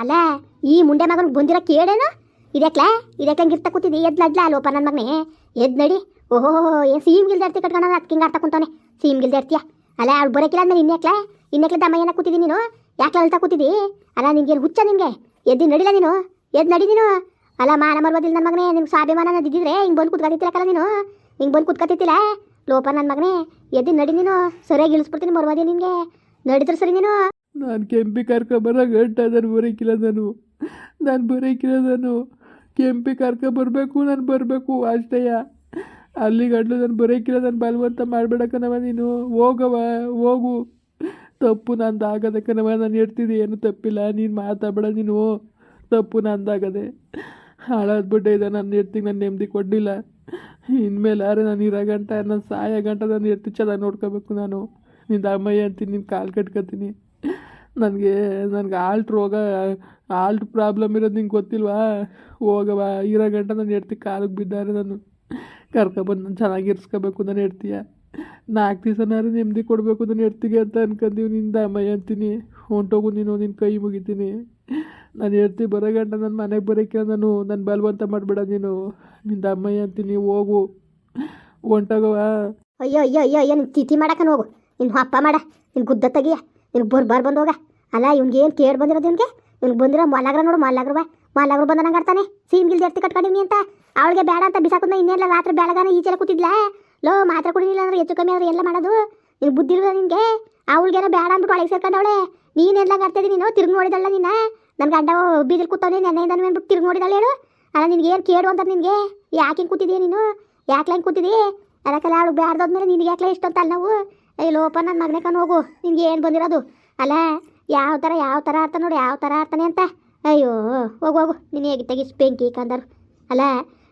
ಅಲ್ಲ, ಈ ಮುಂಡೆ ಮಗನಿಗೆ ಬಂದಿರೋ ಕೇಳೇನು ಇದಕ್ಲ ಇದಕ್ಕೆ ಇರ್ತಾ ಕೂತಿದ್ದಿ ಎದ್ದು ನಡ್ಲ ಅಲ್ವಪ್ಪ ನನ್ನ ಮಗನೇ? ಎದ್ ನಡಿ. ಓಹೋ, ಏನು ಸೀಮ್ ಗಿಲ್ದೆ ಇರ್ತಿ ಕಟ್ಕೊಂಡು ಅದಕ್ಕೆ ಹಿಂಗೆ ಆಡ್ತಾ ಕುಂತಾನೆ ಸೀಮ್ ಗಿಲ್ದೆ ಇರ್ತೀಯ ಅಲ್ಲ, ಅವ್ಳು ಬರೋಕಿಲ್ಲ ಅಂದ್ರೆ ಇನ್ನೆಕ್ಲ ಇನ್ನೆಕ್ಲ ದಮ್ಮ ಏನಕ್ಕೆ ಕೂತಿದ್ದಿ ನೀನು? ಯಾಕೆ ಅಳ್ತಾ ಕೂತಿದ್ದಿ ಅಲ್ಲ ಏನು ಹುಚ್ಚ ನಿನಗೆ? ಎದ್ದು ನಡಿಲ್ಲ ನೀನು? ಎದ್ದು ನಡಿ ನೀನು? ಅಲ್ಲ, ಮಾನ ಮರ್ಬೋದಿಲ್ಲ ನನ್ನ ಮಗನೇ, ನಿಮ್ಗೆ ಸ್ವಾಭಿಮಾನ ಇದ್ದಿದ್ರೆ ಹಿಂಗೆ ಬಂದು ಕುತ್ಕೊತಿತ್ತಿಲ್ಲಕಲ್ಲ ನೀನು? ಹಿಂಗೆ ಬಂದು ಕುತ್ಕೊತಿತ್ತಿಲ್ಲ ಲೋಪ ನನ್ನ ಮಗನೇ ಎದ್ದು ನಡಿ ನೀನು? ಸರಿಯಾಗಿ ಇಳಿಸ್ಬಿಡ್ತೀನಿ ಮರ್ಬೋದಿ ನಿನಗೆ. ನಡಿದ್ರು ಸರಿ ನೀನು? ನಾನು ಕೆಂಪಿ ಕರ್ಕೊಬರೋ ಗಂಟ ನಾನು ಬರೋಕಿಲ್ಲ ನಾನು ನಾನು ಕೆಂಪಿ ನಾನು ಕೆಂಪಿ ಕರ್ಕೊಬರ್ಬೇಕು ನಾನು ಬರಬೇಕು ಅಷ್ಟೇಯ. ಅಲ್ಲಿ ಗಂಟ್ಲು ನಾನು ಬರೀಕಿಲ್ಲ ನಾನು ಬಲವಂತ ಮಾಡಬೇಡಕ್ಕನವ ನೀನು. ಹೋಗವ ಹೋಗು. ತಪ್ಪು ನಂದು ಆಗದಕ್ಕನವ ನಾನು ಹೇಳ್ತಿದ್ದೆ ಏನು ತಪ್ಪಿಲ್ಲ. ನೀನು ಮಾತಾಡಬೇಡ ನೀನು. ತಪ್ಪು ನಂದಾಗದೆ. ಹಾಳಾದ್ಬಿಟ್ಟೆ ಇದೆ, ನಾನು ಹೇಳ್ತೀನಿ, ನಾನು ನೆಮ್ಮದಿ ಕೊಡಲಿಲ್ಲ. ಇನ್ಮೇಲೆ ಆದರೆ ನಾನು ಇರೋ ಗಂಟ, ನಾನು ಸಾಯೋ ಗಂಟ, ನಾನು ಇರ್ತೀನಿ ಚೆನ್ನಾಗಿ ನೋಡ್ಕೋಬೇಕು ನಾನು. ನಿಂದ ಅಮ್ಮಯ್ಯ ಅಂತೀನಿ ನಿನ್ನ ಕಾಲು ಕಟ್ಕೊತೀನಿ. ನನಗೆ ನನಗೆ ಆಲ್ಟ್ ರೋಗ ಆಲ್ಟ್ ಪ್ರಾಬ್ಲಮ್ ಇರೋದು ನಿಂಗೆ ಗೊತ್ತಿಲ್ವಾ? ಹೋಗವ ಇರೋ ಗಂಟ ನಾನು ಹೆಡ್ತಿ ಕಾಲಿಗೆ ಬಿದ್ದಾರೆ ನಾನು ಕರ್ಕೊಬಂದು ನಾನು ಚೆನ್ನಾಗಿ ಇರ್ಸ್ಕೋಬೇಕು ನಾನು ಎಡ್ತೀಯ ನಾಲ್ಕು ದಿವಸನಾರು ನೆಮ್ಮದಿ ಕೊಡಬೇಕು ನಾನು ಹೆಡ್ತಿಗೆ ಅಂತ ಅನ್ಕೊಂತೀವಿ ನಿಂದ ಅಮ್ಮಯ್ಯ ಅಂತೀನಿ ಹೊಂಟೋಗು ನೀನು ನಿನ್ನ ಕೈ ಮುಗಿತೀನಿ. ನಾನು ಹೇಳ್ತಿ ಬರೋ ಗಂಟ ನನ್ನ ಮನೆಗೆ ಬರೋಕ್ಕೆ ನಾನು ನನ್ನ ಬಲವಂತ ಮಾಡಬೇಡ ನೀನು. ನಿಂದ ಅಮ್ಮಯ್ಯ ಅಂತೀನಿ ಹೋಗು. ಹೊಂಟೋಗವ ಅಯ್ಯೋ ಅಯ್ಯೋ ಅಯ್ಯೋ ಅಯ್ಯೋ ನಿನ್ನ ತಿಥಿ ಮಾಡಕ್ಕ ಹೋಗು. ನಿನ್ನ ಅಪ್ಪ ಮಾಡ ನಿನ್ನ ಗುದ್ದ ತೆಗಿಯ ನಿನ್ನ ಬರ್ ಬಾರ್ ಬಂದು ಹೋಗ. ಅಲ್ಲ, ಇವ್ನಿಗೆ ಏನು ಕೇಳ್ ಬಂದಿರೋದು ನಿನ್ಗೆ ಇವ್ನಿಗೆ ಬಂದಿರೋ ಮಲ್ಲಾಗ್ರ ನೋಡು ಮಲ್ಲಾಗ್ರವ ಮಲ್ಲಾಗ್ರು ಬಂದ ನಂಗೆ ಆಡ್ತಾನೆ. ಸೀಮ್ ಗಿಲ್ ಎತ್ತಿ ಕಟ್ಕೊಂಡಿವ್ನಿ ಅಂತ. ಅವಳಿಗೆ ಬೇಡ ಅಂತ ಬಿಸಾಕುದ್ನ ಇನ್ನೆಲ್ಲ ರಾತ್ರಿ ಬೆಳಗಾನ ಈಚೆಲ್ಲ ಕೂತಿದ್ಲ. ಲೋ, ಮಾತ್ರ ಕುಡಿಲಿಲ್ಲ ಅಂದ್ರೆ ಹೆಚ್ಚು ಕಮ್ಮಿ ಆದ್ರೆ ಎಲ್ಲ ಮಾಡೋದು. ನಿನ್ ಬುದ್ಧಿ ಇಲ್ವ ನಿನ್ಗೆ? ಅವಳಿಗೇನೋ ಬೇಡ ಅಂದ್ಬಿಟ್ಟು ಒಳಗೆ ಸೇರ್ಕೊಂಡವಳೆ ನೀನೆಲ್ಲ ಆಡ್ತಿದ್ದಿ ನೀನು? ತಿರ್ಗಿ ನೋಡಿದಲ್ಲ ನಿನ್ನ? ನನ್ನ ಗಂಡ ಬೀದಿಲ್ ಕೂತವನೇ ನೆನ್ನೆಯಿಂದ ಅಂದ್ಬಿಟ್ಟು ತಿರ್ಗಿ ನೋಡಿದಲ್ಲ ಹೇಳು. ಅಲ್ಲ, ನಿನ್ಗೆ ಏನು ಕೇಳು ಅಂತ ನಿನಗೆ? ಯಾಕೆ ಹಿಂಗೆ ಕೂತಿದ್ದೀಯ ನೀನು? ಯಾಕೆ ಹಿಂಗೆ ಕೂತಿದ್ದೀ ಅದಕ್ಕೆಲ್ಲ ಅವಳು ಮೇಲೆ ನಿನಗೆ ಯಾಕೆ ಇಷ್ಟ ಅಂತ ನಾವು? ಅಯ್ಯ ಲೋಪ ನನ್ನ ಮಗನೇ ಕಣ್ ಹೋಗು. ನಿನ್ಗೆ ಏನು ಬಂದಿರೋದು? ಅಲ್ಲ ಯಾವ ಥರ ಯಾವ ಥರ ಆಡ್ತಾನೆ ನೋಡಿ ಯಾವ ಥರ ಆಡ್ತಾನೆ ಅಂತ. ಅಯ್ಯೋ ಹೋಗು ಹೋಗು. ನೀನು ಹೇಗೆ ತೆಗಿಸ್ ಬೆಂಕಿ ಕಂದರು. ಅಲ್ಲ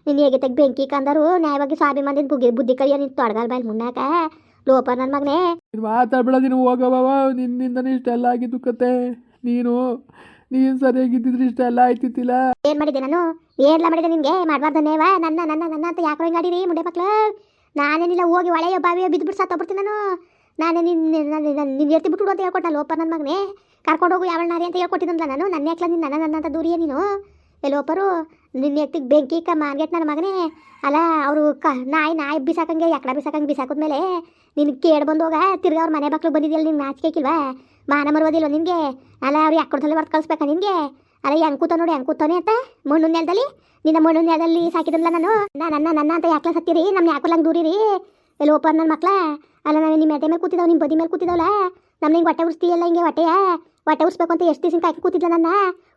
ನೀನು ಹೇಗೆ ತೆಗಿ ಬೆಂಕಿ ಕಂದರು. ನ್ಯಾಯವಾಗಿ ಸ್ವಾಭಿಮಾನದಿಂದ ಬುಗಿ ಬುದ್ಧಿ ಕಲಿಯ ನಿಂತು ತೊಡಗಲ್ ಬಾಯ್ ಮುನ್ನಾಕ. ಲೋಪ ನನ್ನ ಮಗನೇ. ನೀನು ಮಾತಾಡ್ಬೇಡ ನೀನು ಹೋಗವ ನಿನ್ನಿಂದನೇ ಇಷ್ಟೆಲ್ಲ ಆಗಿದ್ದು ಕತೆ ನೀನು ನೀನು ಸರಿಯಾಗಿದ್ದಿದ್ರೆ ಇಷ್ಟೆಲ್ಲ ಆಯ್ತಿತ್ತಿಲ್ಲ. ಏನ್ ಮಾಡಿದೆ ನಾನು? ಏನೆಲ್ಲ ಮಾಡಿದೆ ನಿಮ್ಗೆ ಮಾಡಬಾರ್ದು ನೇವಾ ನನ್ನ ನನ್ನ ನನ್ನ ಅಂತ ಯಾಕೋ ಹಿಂಗಾಡಿರಿ ಮುಂಡೆ ಮಕ್ಳು? ನಾನೇನಿಲ್ಲ ಹೋಗಿ ಹೊಳೆಯೋ ಬಾವಿಯೋ ಬಿದ್ದುಬಿಟ್ಟು ಸತ್ತೋಗ್ಬಿಡ್ತೀನಿ ನಾನು. ನಾನೇ ನಿನ್ನ ನಿನ್ನ ಎತ್ತಿ ಬಿಟ್ಟು ಅಂತ ಹೇಳ್ಕೊಟ್ಟಲ್ಲ ಲೋಪ ನನ್ನ ಮಗನೇ? ಕರ್ಕೊಂಡು ಹೋಗು ಯಾವ ನಾರಿ ಅಂತ ಹೇಳ್ಕೊಟ್ಟಿದ್ದಂತ ನಾನು? ನನ್ನ ಯಾಕ್ಲ ನಿನ್ನ ನನ್ನ ಅಂತ ದೂರಿಯ ನೀನು? ಎಲ್ಲೋಪರು ನಿನ್ನ ಎತ್ತಿಗೆ ಬೆಂಕಿ ಕ ಮಾರ್ಗೆಟ್ ನನ್ನ ಮಗನೇ? ಅಲ್ಲ, ಅವರು ಕ ನಾಯಿ ನಾಯಿ ಬಿಸಾಕಂಗೆ ಎಕ್ಕಡ ಬಿಸಾಕಂಗೆ ಬಿಸಾಕಿದ್ಮೇಲೆ ನಿನ್ನ ಕೇಳಿ ಬಂದೋಗ ಹೋಗ, ತಿರ್ಗಿ ಅವ್ರ ಮನೆ ಮಕ್ಳು ಬಂದಿದ್ಯಲ್ಲ ನಿನ್ನ ನಾಚಿಕೆಕಿಲ್ವಾ ಮಾನ ಮರುವುದಿಲ್ಲ ನಿನಗೆ? ಅಲ್ಲ, ಅವ್ರು ಯಾಕೊಡ್ದಲ್ಲಿ ಹೊರ್ತು ಕಳಿಸ್ಬೇಕಾ ನಿನಗೆ? ಅಲ್ಲ ಹೆಂಗೆ ಕೂತ ನೋಡಿ ಹೆಂಗೆ ಕೂತಾನೆ ಅಂತ? ಮಣ್ಣು ನೆಲದಲ್ಲಿ? ನಿನ್ನ ಮಣ್ಣು ನೆಲದಲ್ಲಿ ಸಾಕಿದ್ರಲ್ಲ ನಾನು? ನನ್ನ ನನ್ನ ಅಂತ ಯಾಕೆ ಸತ್ತೀರಿ? ನಮ್ಮ ಯಾಕಲ್ಲ ದೂರಿರಿ? ಎಲ್ಲಿ ಓಪನ್ ನನ್ನ ಮಕ್ಳ ಅಲ್ಲ, ನಾನು ನಿಮ್ಮ ಎದೆ ಮೇಲೆ ಕೂತಿದ್ದಾವೆ ನಿಮ್ಮ ಬದಿ ಮೇಲೆ ಕೂತಿದ್ದಾವಲ್ಲ ನಮ್ಮ ಹಿಂಗೆ ಹೊಟ್ಟೆ ಉರಿಸ್ತೀಯಲ್ಲ ಹಿಂಗೆ ಹೊಟ್ಟೆಯ? ಹೊಟ್ಟೆ ಉರಿಸ್ಬೇಕು ಅಂತ ಎಷ್ಟು ದಿವಸ ಕಾಯ್ಕೆ ಕೂತಿದ್ಲ ನನ್ನ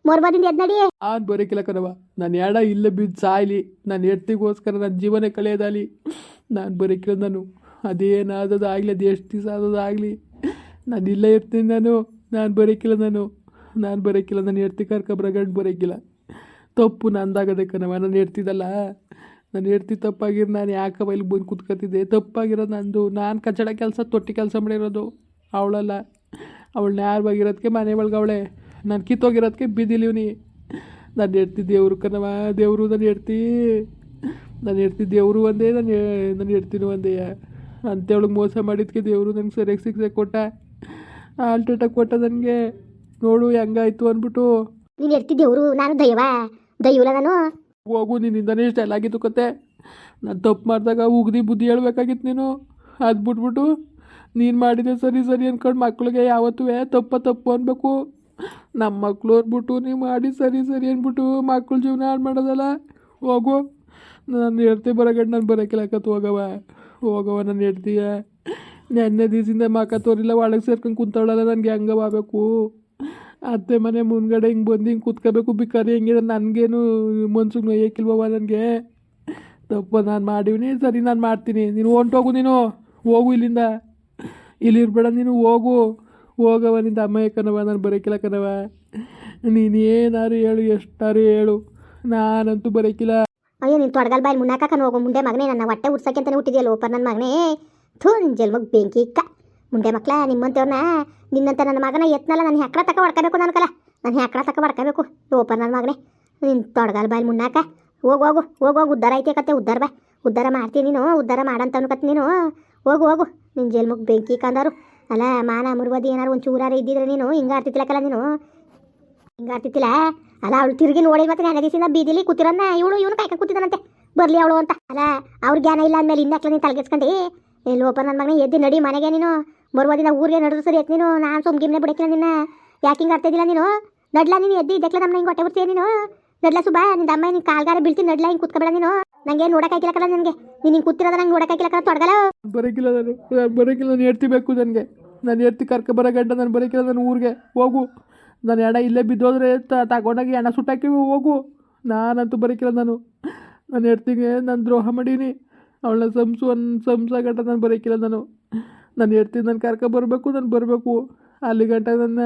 ಮೊರ್ಬಾದಿಂದ ಎದ್ ನಡಿ ಆನ್ ಬರೋಕಿಲ್ಲ ಕಣವ ನಾನು ಎಡ ಇಲ್ಲೇ ಬಿದ್ದು ಸಾಯ್ಲಿ. ನಾನು ಎಡ್ತಿಗೋಸ್ಕರ ನನ್ನ ಜೀವನ ಕಳೆಯೋದಾಗಲಿ. ನಾನು ಬರೋಕಿಲ್ಲ ನಾನು. ಅದೇನಾದದು ಆಗಲಿ, ಅದು ಎಷ್ಟು ದಿವಸ ಆದದು ಆಗಲಿ. ನಾನು ಇಲ್ಲೇ ಇರ್ತೀನಿ ನಾನು. ನಾನು ಬರೋಕಿಲ್ಲ ನಾನು. ನಾನು ಬರೋಕಿಲ್ಲ ನಾನು ಎಡ್ತಿ ಕರ್ಕ ಗಂಡು ಬರೋಕಿಲ್ಲ ತಪ್ಪು ನಂದಾಗದೆ ಕಣವ ನಾನು ಎಡ್ತಿದ್ದಲ್ಲ ನಾನು ಹೆಡ್ತಿ ತಪ್ಪಾಗಿರೋ ನಾನು ಯಾಕೆ ಇಲ್ಲಿ ಬಂದು ಕುತ್ಕೊತಿದ್ದೆ? ತಪ್ಪಾಗಿರೋದು ನಂದು. ನಾನು ಕಚಡ ಕೆಲಸ, ತೊಟ್ಟಿ ಕೆಲಸ ಮಾಡಿರೋದು. ಅವಳಲ್ಲ. ಅವಳು ನ್ಯಾರವಾಗಿರೋದಕ್ಕೆ ಮನೆ ಒಳಗೆ ಅವಳೆ. ನಾನು ಕಿತ್ತೋಗಿರೋದಕ್ಕೆ ಬಿದ್ದಿಲಿವ್ನಿ ನಾನು ಹೇಳ್ತಿ ದೇವರು ಕಣವ ದೇವರು ನಾನು ಹೇಳ್ತಿ ನಾನು ಹೇಳ್ತಿ ದೇವರು ಒಂದೇ ನಾನು ನಾನು ಹೇಳ್ತೀನಿ ಒಂದೇ. ಅಂತೇಳಿಗೆ ಮೋಸ ಮಾಡಿದ್ಕೆ ದೇವರು ನನಗೆ ಸರಿಯಾಗಿ ಸಿಕ್ಸೆ ಕೊಟ್ಟ. ಆಲ್ಟ್ರೇಟ ಕೊಟ್ಟ ನನಗೆ. ನೋಡು ಹೆಂಗಾಯ್ತು ಅಂದ್ಬಿಟ್ಟು. ನೀನು ಎಡ್ತಿದ್ದೇವ್ರು ನಾನು ದೈವ. ದೈವಲ್ಲ ನಾನು. ಹೋಗು ನಿನ್ನಿಂದನೇ ಇಷ್ಟೆಲ್ಲ ಆಗಿತ್ತು ಕತೆ. ನಾನು ತಪ್ಪು ಮಾಡಿದಾಗ ಉಗ್ದಿ ಬುದ್ಧಿ ಹೇಳ್ಬೇಕಾಗಿತ್ತು ನೀನು. ಅದು ಬಿಟ್ಬಿಟ್ಟು, ನೀನು ಮಾಡಿದೆ ಸರಿ ಸರಿ ಅಂದ್ಕೊಂಡು ಮಕ್ಳಿಗೆ ಯಾವತ್ತೂ ತಪ್ಪ, ತಪ್ಪು ಅನ್ಬೇಕು. ನಮ್ಮ ಮಕ್ಕಳು ಅಂದ್ಬಿಟ್ಟು ನೀವು ಮಾಡಿ ಸರಿ ಸರಿ ಅಂದ್ಬಿಟ್ಟು ಮಕ್ಳ ಜೀವನ ಹಾಳು ಮಾಡೋದಲ್ಲ. ಹೋಗು. ನಾನು ಹೇಳ್ತಿ ಬರೋಗಂಡು ನಾನು ಬರೋಕಿಲ್ಲ ಹೋಗವ ಹೋಗವ ನಾನು ಹೇಳ್ತೀಯ ನೆನ್ನೆ ದಿವಸದಿಂದ ಮಕ್ಕ ತೋರಿಲ್ಲ ಒಳಗೆ ಸೇರ್ಕೊಂಡು ಕುಂತಾಳಲ್ಲ ನನಗೆ ಹೆಂಗವ ಆಗಬೇಕು ಅತ್ತೆ ಮನೆ ಮುಂದ್ಗಡೆ ಹಿಂಗೆ ಬಂದು ಹಿಂಗೆ ಕುತ್ಕೋಬೇಕು ಬೇಕಾದ್ರೆ ಹೆಂಗಿದೆ ನನಗೇನು ಮನ್ಸಿಗೆ ನೋಯ್ಯಕ್ಕಿಲ್ವವ ನನಗೆ? ತಪ್ಪ, ನಾನು ಮಾಡಿವಿನಿ. ಸರಿ, ನಾನು ಮಾಡ್ತೀನಿ. ನೀನು ಹೊಂಟೋಗು ನೀನು. ಹೋಗು ಇಲ್ಲಿಂದ. ಇಲ್ಲಿ ಇರ್ಬೇಡ ನೀನು, ಹೋಗು. ಹೋಗವ ನಿಂದ ಅಮ್ಮ ಕಣವ ನಾನು ಬರೋಕಿಲ್ಲ ಕಣವ ನೀನು ಏನಾರು ಹೇಳು, ಎಷ್ಟಾರು ಹೇಳು. ನಾನಂತೂ ಬರೋಕಿಲ್ಲ. ಅಯ್ಯೋ, ನೀನು ತೊಡಗಲ್ ಬಾಯಿ ಮುನ್ನಾಕ ಹೋಗು. ಮುಂದೆ ಮಗನೇ ನನ್ನ ಹೊಟ್ಟೆ ಉಡ್ಸಕ್ಕೆ ಅಂತಾನೆ ಹುಟ್ಟಿದೆಯಲ್ಲ ಓಪರ್ ನನ್ನ ಮಗನೇ. ಥೂ ನಿನ್ನ ಬೆಂಕಿ ಇಕ್ಕ ಮುಂಡೆ ಮಕ್ಳ ನಿಮ್ಮಂತವ್ರನ್ನ ನಿನ್ನಂತ ನನ್ನ ಮಗನ ಎತ್ನಲ್ಲ, ನಾನು ಹೆಕ್ಳ ತಕ ಹೊಡ್ಕೋಬೇಕು ಕಲ್ಲ ನಾನು ತಕ ಹೊಡ್ಕೋಬೇಕು. ಓಪರ್ ನನ್ನ ಮಗನೇ. ನಿನ್ನ ತೊಡಗಲ್ ಬಾಯಿ ಮುನ್ನಾಕ. ಹೋಗು ಹೋಗು ಹೋಗು ಹೋಗು ಉದ್ದಾರ ಐತೆ ಕತೆ ಉದ್ದಾರ ಬಾ. ಉದ್ದಾರ ಮಾಡ್ತೀನಿ ನೀನು ಉದ್ದಾರ ಮಾಡಂತ ಕತೆ ನೀನು. ಹೋಗು ಹೋಗು. ನಿನ್ನ ಮುಗ್ ಬೆಂಕಿ ಕಂದರು. ಅಲ್ಲ, ಮಾನ, ಮುರುವದಿ ಏನಾರು ಒಂದು ಚೂರಾರ ಇದ್ದಿದ್ರೆ ನೀನು, ಹಿಂಗೆ ಆಡ್ತಿತ್ತಿಲ್ಲಕಲ್ಲ ನೀನು. ಹಿಂಗಾರ್ತಿತ್ತಿಲ್ಲ ಅಲ್ಲ, ಅವಳು ತಿರುಗಿ ನೋಡಿ ಮತ್ತೆ ನನ್ನ ದಿವಸದಿಂದ ಬೀದಿಲಿ ಕೂತಿರನ್ನ ಇವಳು ಇವನು ಕಾಯ್ಕೊಂಡು ಕೂತಿದ್ದಾನಂತೆ ಬರಲಿ ಅವಳು ಅಂತ. ಅಲ್ಲ, ಅವ್ರ ಜ್ಞಾನ ಇಲ್ಲ ಅಂದಮೇಲೆ ಇನ್ನಕ್ಕೆ ನೀನು ತಲೆಗೆಸ್ಕೊಂಡು? ಏ ಲೋಪ ನನ್ನ ಮಗನೇ, ಎದ್ದು ನಡಿ ಮನೆಗೆ ನೀನು. ಬರುವುದಿನ ಊರಿಗೆ ನಡೆದು ಸರಿ ಎತ್ತು ನೀನು. ನಾನು ಸುಮ್ಗಿಮ್ನೆ ಬಿಡಕ್ಕಿಲ್ಲ ನಿನ್ನ. ಯಾಕೆ ಹಿಂಗೆ ಆಡ್ತಿದ್ದಿಲ್ಲ ನೀನು? ನಡ್ಲ ನೀನು, ಎದ್ದು ಇದಕ್ಕೆ ನಮ್ಮ ಹಿಂಗೆ ಹೊಟ್ಟೆ ಬಿಡ್ತೀಯ ನೀನು? ನಡ್ಲ ಸುಬಾ ನಿನ್ನ ಅಮ್ಮ ನಿನ್ನ ಕಾಲ್ಗಾರ ಬೀಳ್ತೀನಿ ನಡ್ಲ ಹಿಂಗೆ ಕುತ್ಕೊಬೇಡ ನೀನು. ನಂಗೆ ನೋಡಕ್ಕಾಗಿಲ್ಲ ಕಲ ನನಗೆ. ನೀನು ಹಿಂಗೆ ಕೂತಿರೋದ ನಂಗೆ ನೋಡಕ್ಕಾಗಿಲ್ಲ ಕಲ ತೊಡಗಲ್ಲ ಬರೋಕಿಲ್ಲ ನಾನು. ಬರೋಕಿಲ್ಲ, ನಾನು ಎಡ್ತಿ ಬೇಕು ನನಗೆ. ನಾನು ಎತ್ತಿ ಕರ್ಕ ಬರೋ ಗಂಟ ನಾನು ಬರೋಕಿಲ್ಲ ನಾನು ಊರಿಗೆ. ಹೋಗು. ನಾನು ಎಡ ಇಲ್ಲೇ ಬಿದ್ದೋದ್ರೆ ತಗೊಂಡೋಗಿ ಎಣ ಸುಟ್ಟಾಕಿ ಹೋಗು. ನಾನಂತೂ ಬರೋಕಿಲ್ಲ ನಾನು. ನಾನು ಎಡ್ತಿಗೆ ನಾನು ದ್ರೋಹ ಮಾಡೀನಿ. ಅವಳನ್ನ ಸಂಸು ಒಂದು ಸಂಸ ಗಂಟ ನಾನು ಬರೋಕಿಲ್ಲ ನಾನು. ನಾನು ಹೇಳ್ತೀನಿ ನನ್ನ ಕರ್ಕೊ ಬರಬೇಕು, ನಾನು ಬರಬೇಕು. ಅಲ್ಲಿ ಗಂಟ ನನ್ನ,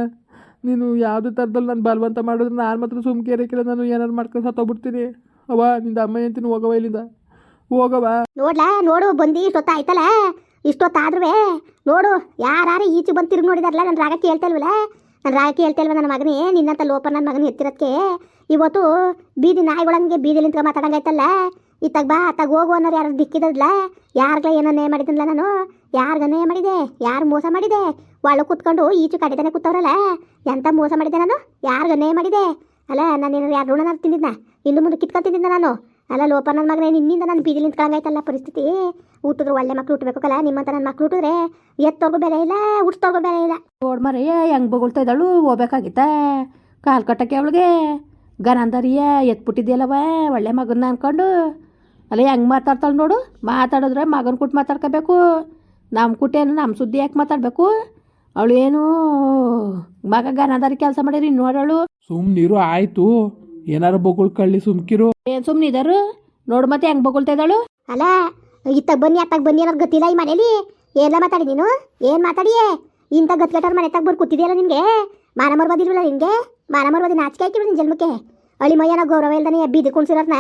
ನೀನು ಯಾವುದೇ ಥರದಲ್ಲಿ ನಾನು ಬಲವಂತ ಮಾಡಿದ್ರೆ ನಾನು ಮಾತ್ರ ಸುಮ್ಕೆ ಇರೋಕಿಲ್ಲ ನಾನು ಏನಾರು ಮಾಡ್ಕೊಂಡು ಸತ್ತೋಗ್ಬಿಡ್ತೀನಿ. ಅವ ನಿಂದ ಅಮ್ಮ ಏನ್ತೀನಿ ಹೋಗವ ಇಲ್ಲಿಂದ? ಹೋಗವ ನೋಡ್ಲಾ, ನೋಡು, ಬಂದು ಇಷ್ಟೊತ್ತ ಆಯ್ತಲ್ಲ ಇಷ್ಟೊತ್ತಾದ್ರೂ ನೋಡು ಯಾರು ಈಚೆ ಬಂದು ತಿರುಗಿ ನೋಡಿದಾರಲ್ಲ ನನ್ನ ರಾಗ ಕೇಳ್ತಲ್ವಲ್ಲ ನನ್ನ ರಾಗ ಕೇಳ್ತಲ್ವ ನನ್ನ ಮಗನೇ? ನಿನ್ನಂತ ಲೋಪ ನನ್ನ ಮಗನ ಎತ್ತಿರೋದಕ್ಕೆ ಇವತ್ತು ಬೀದಿ ನಾಯಿಗಳಂಗೆ ಬೀದಿ ಮಾತಾಡಂಗೈತಲ್ಲ ಇತ್ತಾಗ ಬಾ ಅತ್ತಾಗ ಹೋಗು ಅನ್ನೋರು ಯಾರು ದಿಕ್ಕಿದಲ್ಲ ಏನೋ ನೇ ಮಾಡಿದ್ನಲ್ಲ ನಾನು? ಯಾರಿಗನ್ನೇ ಮಾಡಿದೆ? ಯಾರು ಮೋಸ ಮಾಡಿದೆ? ಒಳಗೆ ಕೂತ್ಕೊಂಡು ಈಚು ಕಡಿತಾನೆ ಕೂತವ್ರಲ್ಲ? ಎಂತ ಮೋಸ ಮಾಡಿದೆ ನಾನು? ಯಾರಿಗನ್ನೇ ಮಾಡಿದೆ? ಅಲ್ಲ, ನಾನು ಏನಾರು ಯಾರು ಋಣನ ತಿಂದಿದ್ನ? ಇಲ್ಲಿ ಮುಂದೆ ಕಿತ್ಕೊಂತಿದ್ದ ನಾನು? ಅಲ್ಲ, ಲೋಪ ನನ್ನ ಮಗನೇ, ನಿನ್ನಿಂದ ನಾನು ಬೀದಿ ನಿಂತ್ಕೊಳಂಗಾಯ್ತಲ್ಲ ಪರಿಸ್ಥಿತಿ? ಊಟದ್ರು ಒಳ್ಳೆ ಮಕ್ಳು ಹುಟ್ಟಬೇಕಲ್ಲ ನಿಮ್ಮಂತ ನನ್ನ ಮಕ್ಳು ಹುಟ್ಟಿದ್ರೆ ಎತ್ತೋಗೋ ಬೆಲೆ ಇಲ್ಲ ಉಡ್ಸ್ತೋರ್ಗೂ ಬೆಲೆ ಇಲ್ಲ. ಓಡ್ ಮರ ಹೆಂಗ್ ಬೊಗಳ್ತಾ ಇದ್ದಾಳು? ಹೋಗ್ಬೇಕಾಗಿತ್ತ? ಕಾಲ್ ಕಟ್ಟಕ್ಕೆ ಅವಳಿಗೆ? ಗನಂದರಿಯ ಎತ್ಬಿಟ್ಟಿದ್ಯಲ್ಲವ, ಒಳ್ಳೆ ಮಗನ್ನ ಅನ್ಕೊಂಡು? ಅಲ್ಲ ಹೆಂಗೆ ಮಾತಾಡ್ತಾಳೆ ನೋಡು? ಮಾತಾಡಿದ್ರೆ ಮಗನ ಕುಟ್ಟು ಮಾತಾಡ್ಕೋಬೇಕು. ನಮ್ಮ ಕುಟ್ಟೇನು ನಮ್ಮ ಸುದ್ದಿ ಯಾಕೆ ಮಾತಾಡಬೇಕು? ಅವಳು ಏನು ಮಗ ಗನದಾರಿ ಕೆಲಸ ಮಾಡಿರಿ ನೋಡಳು. ಸುಮ್ಮನಿರು ಆಯಿತು. ಏನಾರು ಬೊಗಳು ಕಳ್ಳಿ ಸುಮ್ಕಿರು. ಏನು ಸುಮ್ಮನೆ ಇದಾರು? ನೋಡು ಮತ್ತೆ ಹೆಂಗ್ ಬೊಗಳ್ತಾ ಇದ್ದಾಳು? ಅಲ್ಲ ಇತ್ತಾಗ ಬನ್ನಿ ಅತ್ತಾಗ ಬನ್ನಿ ಅನ್ನೋದು ಗೊತ್ತಿಲ್ಲ ಈ ಮನೇಲಿ. ಎಲ್ಲ ಮಾತಾಡಿ ನೀನು? ಏನು ಮಾತಾಡಿಯೇ? ಇಂಥ ಗತ್ಕಟ್ಟರ ಮನೆ ತಗ ಬರ್ ಕೂತಿದೆಯಲ್ಲ ನಿನಗೆ ಮಾನ ಮರ್ಬೋದಿಲ್ವಲ್ಲ ನಿನಗೆ ಮಾನ ಮರ್ಬೋದಿ ನಾಚಿಕೆ ಆಯ್ತು ನಿನ್ನ ಜನ್ಮಕ್ಕೆ. ಅಳಿ ಮಯ್ಯನ ಗೌರವ ಇಲ್ದಾನೆ ಬೀದಿ ಕುಣ್ಸಿರೋರ್ನ.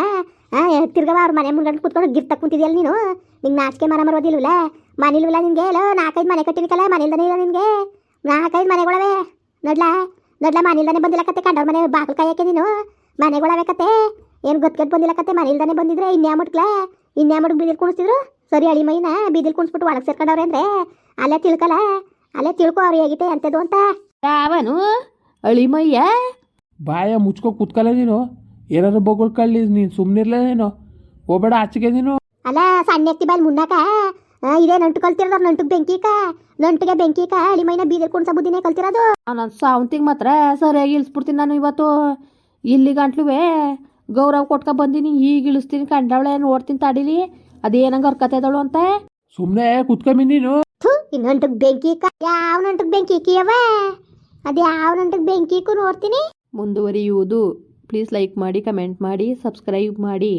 ತಿರ್ಗವ ಅವ್ರ ಮನೆ ಮುಂದೆ ಕುತ್ಕೊಂಡು ಗಿಫ್ಟ್ ಕುಂತಿದ್ಯಲ್ಲ ನೀನು? ನಿಂಗೆ ನಾಚಿಕೆ ಮರ ಮರೋದಿಲ್ವಲ್ಲ ಮನೇಲಿಲ್ಲ ನಿನಗೆ? ಎಲ್ಲ ನಾಲ್ಕೈದು ಮನೆ ಕಟ್ಟಿನಿಕಲ್ಲ ಮನೆಲ್ದಾನೆ ಇಲ್ಲ ನಿನಗೆ? ನಾಲ್ಕೈದು ಮನೆಗಳವೆ? ನಡ್ಲ? ನಡ್ಲಾ ಮನೆಲ್ದಾನೆ ಬಂದಿಲ್ಲ ಕತೆ ಕಂಡವ್ರ ಮನೆ ಬಾಗಿಲು ಕಾಯಕ್ಕೆ ನೀನು? ಮನೆಗಳವೆ ಕತೆ ಏನು ಗೊತ್ತಿಗೆ ಬಂದಿಲ್ಲ ಕತೆ ಮನೆಲ್ದಾನೆ ಬಂದಿದ್ರೆ ಇನ್ಯಾ ಮುಟ್ಕ್ಲ? ಇನ್ಯಾ ಮುಟ್ಕ್ ಬೀದಿಲ್ ಕುಣಿಸ್ತಿದ್ರು? ಸರಿ ಅಳಿ ಮೈನ ಬೀದಿಲ್ ಕುಣಿಸ್ಬಿಟ್ಟು ಒಳಗೆ ಸೇರ್ಕೊಂಡವ್ರೆ ಅಂದ್ರೆ? ಅಲ್ಲೇ ತಿಳ್ಕಲ್ಲ? ಅಲ್ಲೇ ತಿಳ್ಕೊ ಅವ್ರು ಹೇಗಿದೆ ಅಂತದ್ದು ಅಂತ? ಯಾವನು? ಅಳಿಮಯ್ಯ ಬಾಯ ಮುಚ್ಕೊ ಕುತ್ಕಲ್ಲ ನೀನು? ಏನಾರು ಬೊಗಳು ಕಳ್ಳಿ ನೀನು ಸುಮ್ಮನಿರ್ಲೇನೋ ಹೋಗ್ಬೇಡ ಆಚೆಗೆ ನೀನು. ಅಲ್ಲ ಸಣ್ಣ ಎತ್ತಿ ಬಾಲ್ ಮುನ್ನಾಕ ಇದೇ ನಂಟು ಕಲ್ತಿರೋದು ನಂಟುಗೆ ಬೆಂಕಿಕ. ನಂಟಿಗೆ ಬೆಂಕಿಕ ಅಳಿ ಮೈನ ಬೀದರ್ ಕುಣ್ಸ ಬುದ್ಧಿನೇ ಕಲ್ತಿರೋದು. ನನ್ನ ಸಾವಂತಿಗೆ ಮಾತ್ರ ಸರಿಯಾಗಿ ಇಳಿಸ್ಬಿಡ್ತೀನಿ ನಾನು ಇವತ್ತು. ಇಲ್ಲಿ ಗಂಟ್ಲುವೆ ಗೌರವ ಕೊಟ್ಕ ಬಂದಿನಿ ಈಗ ಇಳಿಸ್ತೀನಿ ಕಂಡವಳೆ ನೋಡ್ತೀನಿ ತಡೀಲಿ. ಅದೇನಂಗೆ ಹರ್ಕತ್ತಿದಳು ಅಂತ. ಸುಮ್ಮನೆ ಕೂತ್ಕೊಂಬಿ ನೀನು. ನಂಟುಗೆ ಬೆಂಕಿಕ. ಯಾವ ನಂಟುಗೆ ಬೆಂಕಿ ಅವ? ಅದು ಯಾವ ನಂಟುಗೆ ಬೆಂಕಿಕು ನೋಡ್ತೀನಿ? ಮುಂದುವರಿಯುವುದು. ಪ್ಲೀಸ್ ಲೈಕ್ ಮಾಡಿ ಕಮೆಂಟ್ ಮಾಡಿ ಸಬ್ಸ್ಕ್ರೈಬ್ ಮಾಡಿ.